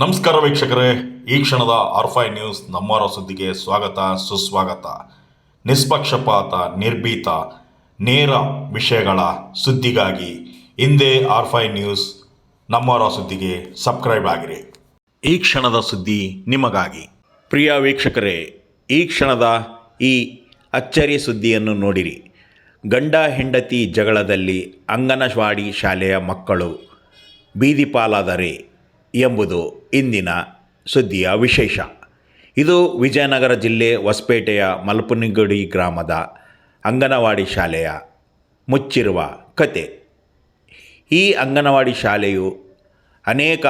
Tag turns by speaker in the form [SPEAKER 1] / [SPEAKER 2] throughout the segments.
[SPEAKER 1] ನಮಸ್ಕಾರ ವೀಕ್ಷಕರೇ. ಈ ಕ್ಷಣದ ಆರ್ಫೈ ನ್ಯೂಸ್ ನಮ್ಮವರ ಸುದ್ದಿಗೆ ಸ್ವಾಗತ, ಸುಸ್ವಾಗತ. ನಿಷ್ಪಕ್ಷಪಾತ, ನಿರ್ಭೀತ, ನೇರ ವಿಷಯಗಳ ಸುದ್ದಿಗಾಗಿ ಹಿಂದೆ ಆರ್ಫೈ ನ್ಯೂಸ್ ನಮ್ಮವರ ಸುದ್ದಿಗೆ ಸಬ್ಸ್ಕ್ರೈಬ್ ಆಗಿರಿ. ಈ ಕ್ಷಣದ ಸುದ್ದಿ ನಿಮಗಾಗಿ. ಪ್ರಿಯ ವೀಕ್ಷಕರೇ, ಈ ಕ್ಷಣದ ಈ ಅಚ್ಚರಿ ಸುದ್ದಿಯನ್ನು ನೋಡಿರಿ. ಗಂಡ, ಹೆಂಡತಿ ಜಗಳದಲ್ಲಿ ಅಂಗನವಾಡಿ ಶಾಲೆಯ ಮಕ್ಕಳು ಬೀದಿ ಪಾಲಾದರೆ ಎಂಬುದು ಇಂದಿನ ಸುದ್ದಿಯ ವಿಶೇಷ. ಇದು ವಿಜಯನಗರ ಜಿಲ್ಲೆ ಹೊಸಪೇಟೆಯ ಮಲ್ಪನಿಗುಡಿ ಗ್ರಾಮದ ಅಂಗನವಾಡಿ ಶಾಲೆಯ ಮುಚ್ಚಿರುವ ಕತೆ. ಈ ಅಂಗನವಾಡಿ ಶಾಲೆಯು ಅನೇಕ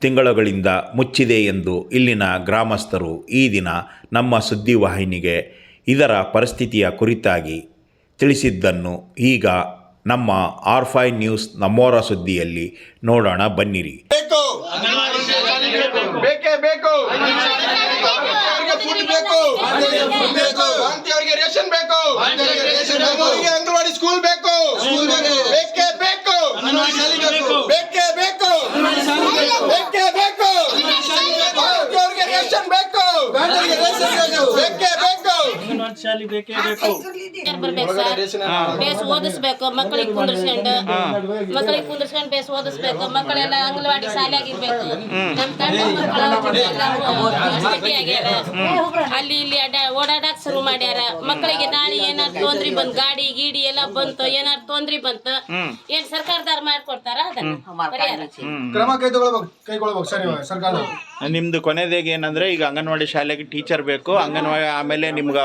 [SPEAKER 1] ತಿಂಗಳುಗಳಿಂದ ಮುಚ್ಚಿದೆ ಎಂದು ಇಲ್ಲಿನ ಗ್ರಾಮಸ್ಥರು ಈ ದಿನ ನಮ್ಮ ಸುದ್ದಿವಾಹಿನಿಗೆ ಇದರ ಪರಿಸ್ಥಿತಿಯ ಕುರಿತಾಗಿ ತಿಳಿಸಿದ್ದನ್ನು ಈಗ ನಮ್ಮ ಆರ್ಫೈ ನ್ಯೂಸ್ ನಮ್ಮೋರ ಸುದ್ದಿಯಲ್ಲಿ ನೋಡೋಣ ಬನ್ನಿರಿ.
[SPEAKER 2] ಬೇಕು ಬೇಕೇ. ಬೇಕು ಅವ್ರಿಗೆ ಫುಡ್ ಬೇಕು. ಬೇಕು ವಾಂತಿಯವರಿಗೆ ರೇಷನ್ ಬೇಕು ನಮ್ಮೂರಿಗೆ ಅಂಗನವಾಡಿ ಸ್ಕೂಲ್ ಬೇಕು ಬೇಕೇ ಬೇಕು ಬೇಕೇ ಬೇಕು ಬೇಕೇ ಬೇಕು ವಾಂತಿಯವರಿಗೆ ರೇಷನ್ ಬೇಕು ಬೇಕೇ ಬೇಕು
[SPEAKER 3] ಅಂಗನವಾಡಿ ಶಾಲೆ ಬೇಕೇ ಬೇಕು.
[SPEAKER 4] ಯಾರ್ ಬರ್ಬೇಕು ಸರ್. ಬೇಸ್ ಓದಿಸ್ಬೇಕು. ಮಕ್ಕಳಿಗೆ ಕುಂದ್ರಿಸ್ಕೊಂಡು ಮಕ್ಕಳಿಗೆ ಕುಂದ್ರಿಸ್ಕೊಂಡು ಬೇಸ್ ಓದಿಸ್ಬೇಕು. ಮಕ್ಕಳೆಲ್ಲ ಅಂಗನವಾಡಿ ಶಾಲೆ ಆಗಿರ್ಬೇಕು ನಮ್ಮ ಮಕ್ಕಳು ಆಗ್ಯಾರ ಅಲ್ಲಿ ಇಲ್ಲಿ ಅಡ್ಡ ಓಡಾಡಕ್ ಶುರು ಮಾಡ್ಯಾರ. ಮಕ್ಕಳಿಗೆ ನಾಳೆ ಏನಾರ ತೊಂದ್ರೆ ಬಂತು ಗಾಡಿ ಗೀಡಿ ಎಲ್ಲ ಬಂತು ಏನಾರ ತೊಂದ್ರೆ ಬಂತು ಏನ್ ಸರ್ಕಾರದವ್ರು ಮಾಡ್ಕೊಡ್ತಾರ?
[SPEAKER 2] ಕ್ರಮ ಕೈಗೊಳ್ಬೇಕು ಕೈಗೊಳ್ಬೇಕು ಸರಿ ಸರ್ಕಾರ.
[SPEAKER 5] ನಿಮ್ದು ಕೊನೆದೇಗೆ ಏನಂದ್ರೆ ಈಗ ಅಂಗನವಾಡಿ ಶಾಲೆಗೆ ಟೀಚರ್ ಬೇಕು ಅಂಗನವಾಡಿ ಆಮೇಲೆ ನಿಮ್ಗ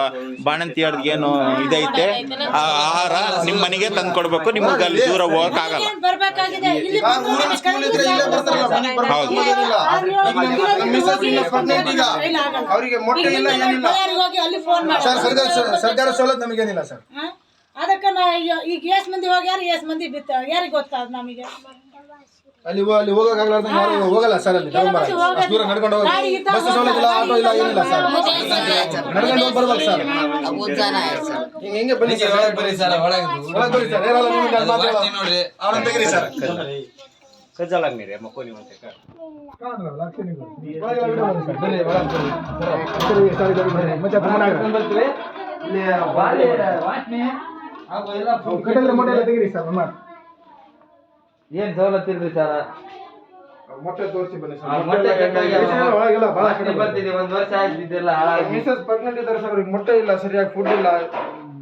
[SPEAKER 5] ಬಾಣಂತಿಯವ್ರಿಗೆ ಏನು ಇದೈತೆ ಆ ಆಹಾರ ನಿಮ್ ಮನೆಗೆ ತಂದು ಕೊಡ್ಬೇಕು ನಿಮ್ಗೆ ಅಲ್ಲಿ ದೂರ ಹೋಗಕ್ ಆಗಲ್ಲ.
[SPEAKER 2] ಹೌದು. ನಮ್ಮ ನಮ್ಮ ಅವರಿಗೆ ಮೊಟ್ಟೆ ಇಲ್ಲ ಏನಿಲ್ಲ.
[SPEAKER 6] ಹೋಗಿ ಅಲ್ಲಿ ಫೋನ್ ಮಾಡಿ.
[SPEAKER 2] ಸರ್ ಸರ್ಕಾರ ಸರ್ಕಾರ ಸವಲತ್ತು ನಮಗೇನಿಲ್ಲ ಸರ್.
[SPEAKER 6] ಅದಕ್ಕೆ ನಾ ಈಗ- ಎಷ್ಟ್ ಮಂದಿ ಯಾರು ಎಷ್ಟ್ ಮಂದಿ ಬಿತ್ತ ಯಾರಿಗ್ ಗೊತ್ತಾದ ನಮಗೆ?
[SPEAKER 2] ಅಲ್ಲಿ ಅಲ್ಲಿ ಹೋಗಕ್ಕಾಗ್ಲಾರ್ದಂಗೆ ಯಾರು ಹೋಗಲ್ಲ ಸರ್ ಅಲ್ಲಿ? ಅಷ್ಟು ದೂರ ನಡ್ಕೊಂಡು ಹೋಗಿ ಬಸ್ ಸೌಲಭ್ಯ ಇಲ್ಲ ಆಟೋ ಇಲ್ಲ ಏನಿಲ್ಲ ಸರ್. ನಡ್ಕೊಂಡು ಹೋಗಿ ಬರ್ಬೇಕು ಸರ್. ಹಿಂಗೆ ಹೆಂಗೆ ಬನ್ನಿ ಸರ್ ಒಳಗೆ ಬರ್ರಿ ಸರ್ ಒಳಗೆ ಬರ್ರಿ ಸರ್. ಯಾರಲ್ಲ ನಿಮ್ಗೆ ಅಲ್ಲಿ ಮಾತಾಡೋ ಅವ್ರನ್ನ ತೆಗೀರಿ ಸರ್. ಕಾಣಲ್ಲ, ಅಕ್ಷರ ಮಕ್ಕಳು ನೀವು ಅಂತ ಬರ್ರಿ ಸರ್. ಬರ್ರಿ, ಒಳಗೆ ಬರ್ರಿ. ಸರಿ, ಸರಿ, ಸರಿ, ಬರ್ರಿ. ಮತ್ತೆ ಬಾಳೆ ಹಾಕ್ರಿ. ಕಟ್ಟಿದ್ರೆ ಮೊಟ್ಟೆ ಎಲ್ಲ ತೆಗೀರಿ ಸರ್ ಅಮ್ಮ.
[SPEAKER 7] ಏನ್ ಸವಲತ್ತು ಇಲ್ರಿ ಸರ್?
[SPEAKER 2] ಮೊಟ್ಟೆ ತೋರಿಸಿ ಬನ್ನಿ ಸರ್.
[SPEAKER 7] ಮೊಟ್ಟೆ
[SPEAKER 2] ಒಳಗೆಲ್ಲ ಭಾಳ
[SPEAKER 7] ಕಡೆ ಬರ್ತಿದೆ ಒಂದು ವರ್ಷ ಆಯ್ತು ಇದೆಲ್ಲ
[SPEAKER 2] ಮಿಸಸ್ ಪ್ರೆಗ್ನೆಂಟ್ ಇದ್ದಾರೆ ಸರ್ ಅವ್ರಿಗೆ ಮೊಟ್ಟೆ ಇಲ್ಲ ಸರಿಯಾಗಿ ಫುಡ್ ಇಲ್ಲ.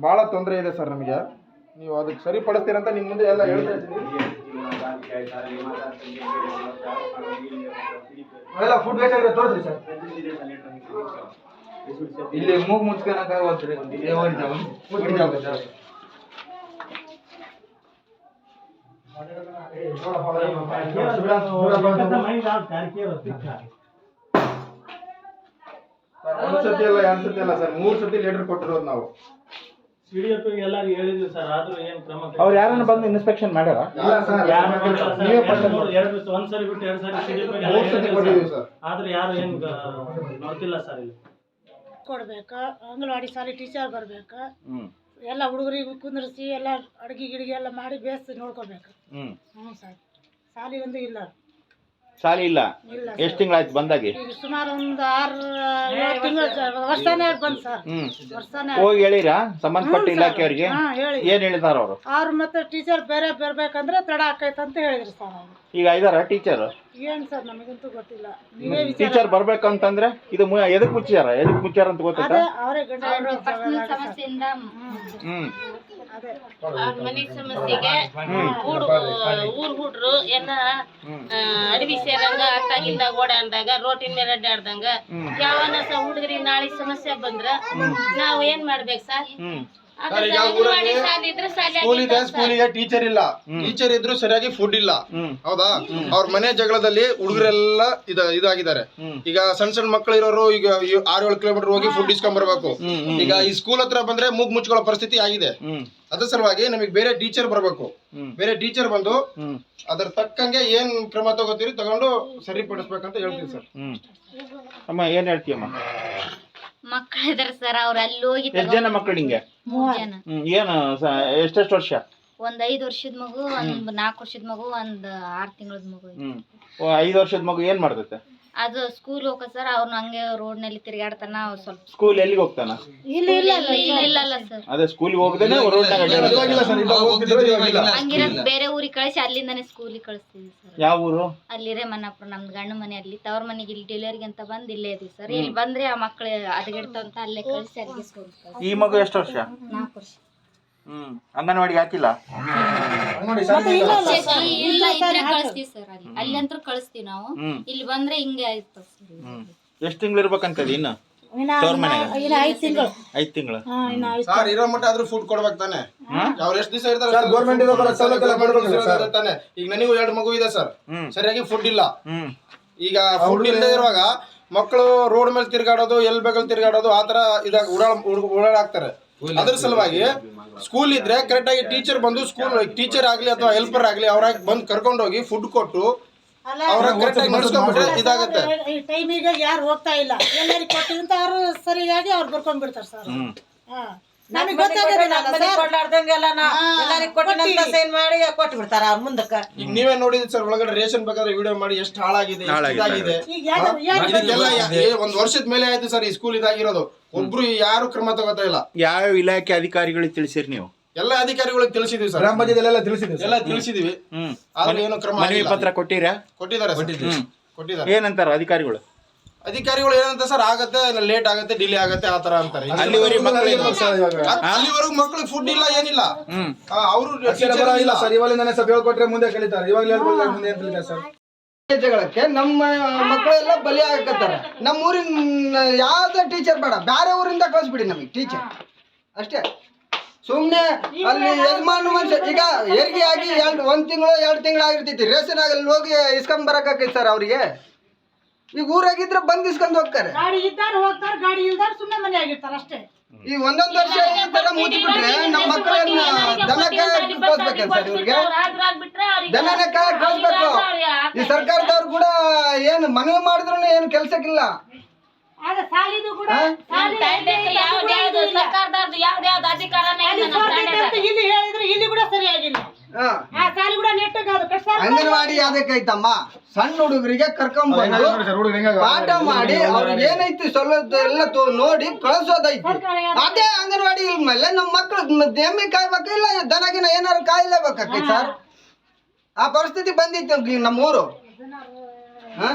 [SPEAKER 2] ಭಾಳ ತೊಂದರೆ ಇದೆ ಸರ್ ನಮಗೆ. ನೀವು ಅದಕ್ಕೆ ಸರಿಪಡಿಸ್ತೀರಂತ ನಿಮ್ಮ ಮುಂದೆ ಎಲ್ಲ ಹೇಳ್ತಾ ಇದ್ದೀನಿ. ಎಲ್ಲ ಫುಡ್ ಬೇಕಾದ್ರೆ ತೋರಿಸ್ರಿ ಸರ್.
[SPEAKER 7] ಇಲ್ಲಿ ಮೂಗ್ ಮುಚ್ಕೊಳಕ್ ಒಂದ್
[SPEAKER 2] ಸತಿ ಅಲ್ಲ ಎರಡು ಸತಿ ಅಲ್ಲ ಸರ್. ಮೂರು ಸತಿ ಲೆಟರ್ ಕೊಟ್ಟಿರೋದು ನಾವು.
[SPEAKER 3] ಸಿಡಿಎಫ್ ಎಲ್ಲಾರು ಹೇಳಿದ್ವಿ ಸರ್ ಆದ್ರೂ ಏನ್ ಕ್ರಮ ಕೈ-
[SPEAKER 5] ಅವ್ರು ಯಾರನ್ನ ಬಂದು ಇನ್ಸ್ಪೆಕ್ಷನ್ ಮಾಡ್ಯಾರ
[SPEAKER 2] ಇಲ್ಲ ಸರ್
[SPEAKER 3] ಯಾರು
[SPEAKER 2] ನೀವೇ
[SPEAKER 3] ಎರಡು ಒಂದ್ ಸರಿ ಬಿಟ್ಟು ಎರಡ್ ಸರಿ CDF ಗೆ ಎಲ್ಲ
[SPEAKER 2] ಮೂರು ಸತಿ
[SPEAKER 3] ಹೇಳಿದ್ವಿ
[SPEAKER 2] ಕೊಟ್ಟಿದ್ದೀವಿ
[SPEAKER 3] ಸರ್. ಆದ್ರೆ ಯಾರು ಏನ್ ಗ- ನೋಡ್ತಿಲ್ಲ ಸರ್ ಇಲ್ಲಿ.
[SPEAKER 6] ಕೊಡ್ಬೇಕ? ಅಂಗನವಾಡಿ ಶಾಲೆ ಟೀಚರ್ ಬರ್ಬೇಕಾ?
[SPEAKER 5] ಹ್ಮ್.
[SPEAKER 6] ಎಲ್ಲ ಹುಡುಗರಿಗೆ ಕುಂದ್ರಿಸಿ ಎಲ್ಲ ಅಡ್ಗೆ ಗಿಡಿಗೆ ಎಲ್ಲ ಮಾಡಿ ಬೇಸ್ ನೋಡ್ಕೋಬೇಕು. ಹ್ಞೂ ಸರ್. ಸಾಲಿ ಒಂದು ಇಲ್ಲ.
[SPEAKER 5] ಶಾಲೆ ಇಲ್ಲ? ಎಷ್ಟು ತಿಂಗಳಾಯ್ತು ಬಂದಾಗಿ?
[SPEAKER 6] ಸುಮಾರು ಒಂದು ಆರು ಏಳು ತಿಂಗಳು ವರ್ಷನೇ ಬಂದ್ ಸರ್.
[SPEAKER 5] ಹ್ಮ್.
[SPEAKER 6] ವರ್ಷನೇ
[SPEAKER 5] ಹೋಗಿ ಹೇಳಿರಾ? ಸಂಬಂಧಪಟ್ಟ ಇಲಾಖೆಯವ್ರಿಗೆ
[SPEAKER 6] ಹಾ ಹೇಳಿ.
[SPEAKER 5] ಏನ್ ಹೇಳಿದಾರ ಅವರು?
[SPEAKER 6] ಅವ್ರು ಮತ್ತೆ ಟೀಚರ್ ಬೇರೆ ಬರ್ಬೇಕಂದ್ರೆ ತಡ ಆಕೈತೆ ಅಂತ ಹೇಳಿದ್ರು ಸರ್ ಅವ್ರು.
[SPEAKER 5] ಈಗ ಇದಾರ ಟೀಚರ್?
[SPEAKER 6] ಏನ್ ಸರ್ ನಮಗಂತೂ ಗೊತ್ತಿಲ್ಲ. ನೀವೇ ವಿಚಾರ
[SPEAKER 5] ಟೀಚರ್ ಬರ್ಬೇಕಂತಂದ್ರೆ ಇದು ಮು- ಎದಕ್ ಮುಚ್ಚಾರ ಎದಕ್ ಮುಚ್ಚಾರ ಅಂತ ಗೊತ್ತಾ
[SPEAKER 6] ಅದೇ ಅವರೇ ಗಂಡ ಹೆಂಡ್ತಿ ಜಗಳ ಆಡಿ ಸರ್.
[SPEAKER 4] ಸಮಸ್ಯೆಯಿಂದ
[SPEAKER 5] ಹ್ಮ್.
[SPEAKER 4] ಅವ್ರ ಮನೆ ಸಮಸ್ಯೆಗೆ ಊರು ಊರ್ ಹುಡ್ರು ಎಲ್ಲ ಆ, ಅಡವಿ ಸೇರಂಗ ಅತ್ತಾಗಿಂದ ಓಡಾಡ್ದಾಗ ರೋಟಿನ ಮೇಲೆ ಅಡ್ಡಾಡ್ದಂಗ ಯಾವನ ಸ ಹುಡುಗರಿಗೆ ನಾಳೆ ಸಮಸ್ಯೆ ಬಂದ್ರ ನಾವ್ ಏನ್ ಮಾಡ್ಬೇಕು ಸರ್?
[SPEAKER 2] ಸ್ಕೂಲ್ ಇದೆ
[SPEAKER 4] ಸರ್.
[SPEAKER 2] ಸ್ಕೂಲಿಗೆ ಟೀಚರ್ ಇಲ್ಲ. ಟೀಚರ್ ಇದ್ರು ಸರಿಯಾಗಿ ಫುಡ್ ಇಲ್ಲ. ಹೌದಾ? ಅವ್ರ ಮನೆ ಜಗಳದಲ್ಲಿ ಹುಡುಗರೆಲ್ಲ ಇದ ಇದಾಗಿದ್ದಾರೆ. ಈಗ ಸಣ್ಣ ಸಣ್ಣ ಮಕ್ಕಳು ಇರೋರು ಈಗ ಆರು ಏಳು ಕಿಲೋಮೀಟರ್ ಹೋಗಿ ಫುಡ್ ಇಸ್ಕೊಂಡ್ ಬರ್ಬೇಕು ಈಗ ಈ ಸ್ಕೂಲ್ ಹತ್ರ ಬಂದ್ರೆ ಮೂಗ್ ಮುಚ್ಕೊಳ್ಳೋ ಪರಿಸ್ಥಿತಿ ಆಗಿದೆ. ಅದ್ರ ಸಲುವಾಗಿ ನಮಗೆ ಬೇರೆ ಟೀಚರ್ ಬರ್ಬೇಕು. ಬೇರೆ ಟೀಚರ್ ಬಂದು ಅದ್ರ ತಕ್ಕಂಗೆ ಏನ್ ಕ್ರಮ ತಗೋತೀರಿ ತಗೊಂಡು ಸರಿಪಡಿಸ್ಬೇಕಂತ ಹೇಳ್ತೀವಿ ಸರ್.
[SPEAKER 5] ಹ್ಮ್. ಅಮ್ಮ ಏನ್ ಹೇಳ್ತೀಯಮ್ಮ?
[SPEAKER 8] ಮಕ್ಕಳಿದಾರೆ ಸರ್ ಅವ್ರ ಅಲ್ಲಿ ಹೋಗಿ
[SPEAKER 5] ಎಷ್ಟ್ ಜನ ಮಕ್ಕಳು ನಿಂಗೆ?
[SPEAKER 8] ಮೂರ್ ಜನ.
[SPEAKER 5] ಹ್ಮ್ ಏನು ಎಷ್ಟೆಷ್ಟು ವರ್ಷ?
[SPEAKER 8] ಒಂದ್ ಐದ್ ವರ್ಷದ ಮಗು ಒಂದ್ ನಾಲ್ಕು ವರ್ಷದ ಮಗು ಒಂದ್ ಆರ್ ತಿಂಗಳದ ಮಗು.
[SPEAKER 5] ಹ್ಮ್. ಓ ಐದು ವರ್ಷದ ಮಗು ಏನ್ ಮಾಡ್ತೈತೆ?
[SPEAKER 8] ಅದು ಸ್ಕೂಲ್ ಹೋಗ ಸರ್ ಅವ್ನು ಹಂಗೆ ರೋಡ್ನಲ್ಲಿ ತಿರುಗಾಡ್ತಾನ ಅವ್ರು ಸ್ವಲ್ಪ
[SPEAKER 5] ಸ್ಕೂಲ್ ಎಲ್ಲಿಗೆ ಹೋಗ್ತಾನ?
[SPEAKER 6] ಇಲ್ಲಿ ಇಲ್ಲ
[SPEAKER 8] ಇಲ್ಲ ಇಲ್ಲ. ಸರ್
[SPEAKER 5] ಅದೇ ಸ್ಕೂಲ್ಗೆ ಹೋಗದೇನೆ ರೋಡ್ನಾಗ
[SPEAKER 2] ಇವಾಗಿಲ್ಲ ಸರ್ ಇವಾಗ ಹೋಗ್ತಿದ್ರು ಇವಾಗಿಲ್ಲ.
[SPEAKER 8] ಹಂಗಿರ ಬೇರೆ ಊರಿಗೆ ಕಳಿಸಿ ಅಲ್ಲಿಂದಾನೆ ಸ್ಕೂಲಿಗೆ ಕಳಿಸ್ತೀವಿ ಸರ್
[SPEAKER 5] ಯಾವ ಊರು?
[SPEAKER 8] ಅಲ್ಲಿರೇ ಮನಪ್ಪ ನಮ್ದು ಗಂಡ ಮನೆ ಅಲ್ಲಿ. ತವ್ರ ಮನೆಗೆ ಇಲ್ಲಿ ಡೆಲಿವರಿಗೆ ಅಂತ ಬಂದು ಇಲ್ಲೇ ಇದೀವಿ ಸರ್ ಇಲ್ಲಿ ಬಂದ್ರೆ ಆ ಮಕ್ಳು ಹದಗೆಡ್ತಾವಂತ ಅಂತ ಅಲ್ಲೇ ಕಳಿಸಿ ಅಲ್ಲಿಗೆ ಸ್ಕೂಲ್
[SPEAKER 5] ಈ ಮಗು ಎಷ್ಟು ವರ್ಷ?
[SPEAKER 8] ನಾಲ್ಕು ವರ್ಷ.
[SPEAKER 5] ಹ್ಮ್. ಅಂಗನವಾಡಿಗೆ ಹಾಕಿಲ್ಲ?
[SPEAKER 8] ಇಲ್ಲ ಇದ್ರೆ ಕಳಿಸ್ತೀವಿ ಸರ್ ಅಲ್ಲಿ. ಅಲ್ಲಿ ಅಂತೂ ಕಳಿಸ್ತೀವಿ ನಾವು.
[SPEAKER 5] ಹ್ಮ್.
[SPEAKER 8] ಇಲ್ಲಿ ಬಂದ್ರೆ ಹಿಂಗೆ ಆಯ್ತು
[SPEAKER 5] ಹ್ಮ್. ಎಷ್ಟು ತಿಂಗಳು ಇರ್ಬೇಕಂತದಿ ಇನ್ನು?
[SPEAKER 6] ಇನ್ನ
[SPEAKER 5] ತವ್ರ ಮನೆಗೆ?
[SPEAKER 6] ಇನ್ನ ಐದು ತಿಂಗಳು.
[SPEAKER 5] ಐದು ತಿಂಗಳು.
[SPEAKER 6] ಹಾ ಇನ್ನ ಐದು
[SPEAKER 2] ಸರ್ ಇರೋ ಮಟ್ಟ ಆದ್ರೂ ಫುಡ್ ಕೊಡ್ಬೇಕು ತಾನೆ? ಅವ್ರು ಎಷ್ಟು ದಿವಸ ಇರ್ತಾರೆ
[SPEAKER 9] ಸರ್, government ಇಂದ ಬರೋ ಸೌಲಭ್ಯ ಎಲ್ಲ ಕೊಡ್ಬೇಕಲ್ಲ ಸರ್?
[SPEAKER 2] ತಾನೆ. ಈಗ ನನಗೂ ಎರಡು ಮಗು ಇದೆ ಸರ್.
[SPEAKER 5] ಹ್ಮ್.
[SPEAKER 2] ಸರಿಯಾಗಿ ಫುಡ್ ಇಲ್ಲ.
[SPEAKER 5] ಹ್ಮ್.
[SPEAKER 2] ಈಗ ಫುಡ್ ಇಲ್ಲದೆ ಇರುವಾಗ ಮಕ್ಕಳು ರೋಡ್ ಮೇಲೆ ತಿರ್ಗಾಡೋದು ಎಲ್ ಬೇಕಲ್ಲಿ ತಿರ್ಗಾಡೋದು ಆ ತರ ಇದಾಗ ಓಡಾಡ್ ಓಡಾಡ್ತಾರೆ ಅದ್ರ ಸಲುವಾಗಿ ಸ್ಕೂಲ್ ಇದ್ರೆ ಕರೆಕ್ಟ್ ಆಗಿ ಟೀಚರ್ ಬಂದು ಸ್ಕೂಲ್ ಟೀಚರ್ ಆಗ್ಲಿ ಅಥವಾ ಹೆಲ್ಪರ್ ಆಗ್ಲಿ ಅವ್ರಾಗ ಬಂದು ಕರ್ಕೊಂಡು ಹೋಗಿ ಫುಡ್ ಕೊಟ್ಟು ಅವ್ರ ಕರೆಕ್ಟ್ ಆಗಿ ನಡ್ಸ್ಕೊಂಡ್ಬಿಟ್ರೆ ಇದಾಗತ್ತೆ.
[SPEAKER 6] ಟೈಮಿಗೆ ಯಾರು ಹೋಗ್ತಾ ಇಲ್ಲ. ಎಲ್ಲರಿಗೆ ಕೊಟ್ಟಿದಂತ ಅವ್ರು ಸರಿಯಾಗಿ ಅವ್ರು ಬರ್ಕೊಂಡ್ಬಿಡ್ತಾರೆ ಸರ್. ನಮಗೆ ಗೊತ್ತಾಗೋದಿಲ್ಲ ಸರ್.
[SPEAKER 10] ಕೊಡ್ಲಾರ್ದಂಗೆಲ್ಲ ಎಲ್ಲರಿಗೂ ಕೊಟ್ಟಿನಂತ ಸೈನ್ ಮಾಡಿ ಕೊಟ್ಟು ಬಿಡ್ತಾರ ಅವ್ರ ಮುಂದಕ್ಕ.
[SPEAKER 2] ಈಗ ನೀವೇ ನೋಡಿದ್ರಿ ಸರ್ ಒಳಗಡೆ ರೇಷನ್ ಬೇಕಾದ್ರೆ ವಿಡಿಯೋ ಮಾಡಿ ಎಷ್ಟು ಹಾಳಾಗಿದೆ. ಇದಾಗಿದೆ. ಇದಕ್ಕೆಲ್ಲ ಒಂದ್ ವರ್ಷದ ಮೇಲೆ ಆಯ್ತು ಸರ್ ಈ ಸ್ಕೂಲ್ ಇದಾಗಿರೋದು. ಒಬ್ರು ಯಾರು ಕ್ರಮ ತಗೋತಾ ಇಲ್ಲ.
[SPEAKER 5] ಯಾವ ಇಲಾಖೆ ಅಧಿಕಾರಿಗಳಿಗೆ ತಿಳಿಸಿರಿ ನೀವು?
[SPEAKER 2] ಎಲ್ಲ ಅಧಿಕಾರಿಗಳಿಗೆ ತಿಳಿಸಿದ್ವಿ ಸರ್.
[SPEAKER 9] ಗ್ರಾಮ ಪಂಚಾಯತ್ ತಿಳಿಸಿದ್ದೀವಿ
[SPEAKER 2] ಎಲ್ಲ ತಿಳಿಸಿದೀವಿ.
[SPEAKER 5] ಹ್ಮ್.
[SPEAKER 2] ಆದ್ರೆ ಏನು ಕ್ರಮ
[SPEAKER 5] ಮನವಿ ಪತ್ರ ಕೊಟ್ಟಿರಾ.
[SPEAKER 2] ಕೊಟ್ಟಿದ್ದಾರೆ.
[SPEAKER 5] ಏನಂತಾರ ಅಧಿಕಾರಿಗಳು?
[SPEAKER 2] ಅಧಿಕಾರಿಗಳು ಏನಂತ ಸರ್ ಆಗತ್ತೆ ಲೇಟ್ ಆಗತ್ತೆ ಡಿಲೇ ಆಗತ್ತೆ ಆತರ ಅಂತಾರೆ.
[SPEAKER 5] ಅಲ್ಲಿವರೆಗೆ ಮಕ್ಕಳು ಏನು?
[SPEAKER 9] ಸರ್ ಇವಾಗ
[SPEAKER 2] ಅದ್- ಅಲ್ಲಿವರೆಗೂ ಮಕ್ಳಿಗೆ ಫುಡ್ ಇಲ್ಲ ಏನಿಲ್ಲ.
[SPEAKER 5] ಹ್ಮ್.
[SPEAKER 2] ಅವರು
[SPEAKER 9] ಇಲ್ಲ ಸರ್ ಇವಾಗಲಿಂದಾನೆ ಸ್ವಲ್ಪ ಹೇಳ್ಕೊಟ್ರೆ ಮುಂದೆ ಕಲಿತಾರೆ ಇವಾಗಲೇ ಹೇಳ್ಕೊಟ್ರೆ ಮುಂದೆ ಏನ್ ಕಲಿತಾರೆ ಸರ್?
[SPEAKER 10] ಜಗಳಕ್ಕೆ ನಮ್ಮ ಮಕ್ಕಳೆಲ್ಲ ಬಲಿ ಆಗತ್ತಾರ ನಮ್ಮ ಊರಿನ ಯಾವ್ದೇ ಟೀಚರ್ ಬೇಡ ಬೇರೆ ಊರಿಂದ ಕಳಿಸ್ಬಿಡಿ ನಮಗೆ ಟೀಚರ್ ಅಷ್ಟೇ. ಸುಮ್ಮನೆ ಅಲ್ಲಿ ಯಜಮಾನ ಮನುಷ್ಯ ಈಗ ಹೆರಿಗೆ ಆಗಿ ಎರಡು ಒಂದ್ ತಿಂಗಳು ಎರಡು ತಿಂಗಳು ಆಗಿರ್ತೈತಿ. ರೇಷನ್ ಆಗಲ್ಲಿ ಹೋಗಿ ಇಸ್ಕೊಂಡ್ ಬರಕಾಕೈತಿ ಸರ್ ಅವ್ರಿಗೆ. ಈಗ ಊರಾಗಿದ್ರೆ ಬಂದ್ ಇಸ್ಕೊಂಡ್ ಹೋಗ್ತಾರೆ
[SPEAKER 6] ಗಾಡಿ ಇದ್ದಾರ ಹೋಗ್ತಾರ ಗಾಡಿ ಇಲ್ದಾರ ಸುಮ್ಮನೆ ಮನೆ ಆಗಿರ್ತಾರ ಅಷ್ಟೇ
[SPEAKER 10] ಈ ಒಂದೊಂದ್ ವರ್ಷ ಈ ತರ ಮುಚ್ಚಿಬಿಟ್ರೆ ನಮ್ಮ ಮಕ್ಕಳನ್ನ ದನಕ್ಕೆ ಕಾಯಕ್ ಕಳ್ಸ್ಬೇಕೇನ್ ಸರ್ ಇವ್ರಿಗೆ ದನನ ಕಳ್ಸ್ಬೇಕು ಈ ಸರ್ಕಾರದವ್ರು ಕೂಡ ಏನು ಮನವಿ ಮಾಡಿದ್ರು ಏನು ಕೆಲ್ಸಕ್ಕಿಲ್ಲ
[SPEAKER 6] ಆಗ ಸಾಲಿದು ಕೂಡ
[SPEAKER 4] ಸರ್ಕಾರದವ್ರದ್ದು ಅಧಿಕಾರನೇ
[SPEAKER 6] ಸೋತೈತೆ ಅಂತ
[SPEAKER 4] ತಂಡದ.
[SPEAKER 6] ಇಲ್ಲಿ ಹೇಳಿದ್ರೆ ಇಲ್ಲಿ ಕೂಡ ಸರಿಯಾಗಿಲ್ಲ
[SPEAKER 10] ಅಂಗನವಾಡಿ ಯಾವ್ದಕ್ಕೈತಮ್ಮ ಸಣ್ಣ ಹುಡುಗರಿಗೆ ಕರ್ಕೊಂಡ್
[SPEAKER 9] ಬಂದು ಹೆಂಗಾಗ
[SPEAKER 10] ಪಾಠ ಮಾಡಿ ಅವ್ರಿಗೆ ಏನೈತಿ ಸೊಲ್ಲ ಎಲ್ಲ ತೋ- ನೋಡಿ ಕಳ್ಸೋದೈತಿ. ಅದೇ ಅಂಗನವಾಡಿ ಇಲ್ಮೇಲೆ ನಮ್ಮ ಮಕ್ಳು ಎಮ್ಮೆ ಕಾಯ್ಬೇಕು ಇಲ್ಲ ದನಗಿನ ಏನಾರು ಕಾಯ್ಲೇಬೇಕಾಕೈತಿ ಸರ್? ಆ ಪರಿಸ್ಥಿತಿ ಬಂದಿತ್ತು ನಮ್ಮೂರು. ಹಾ?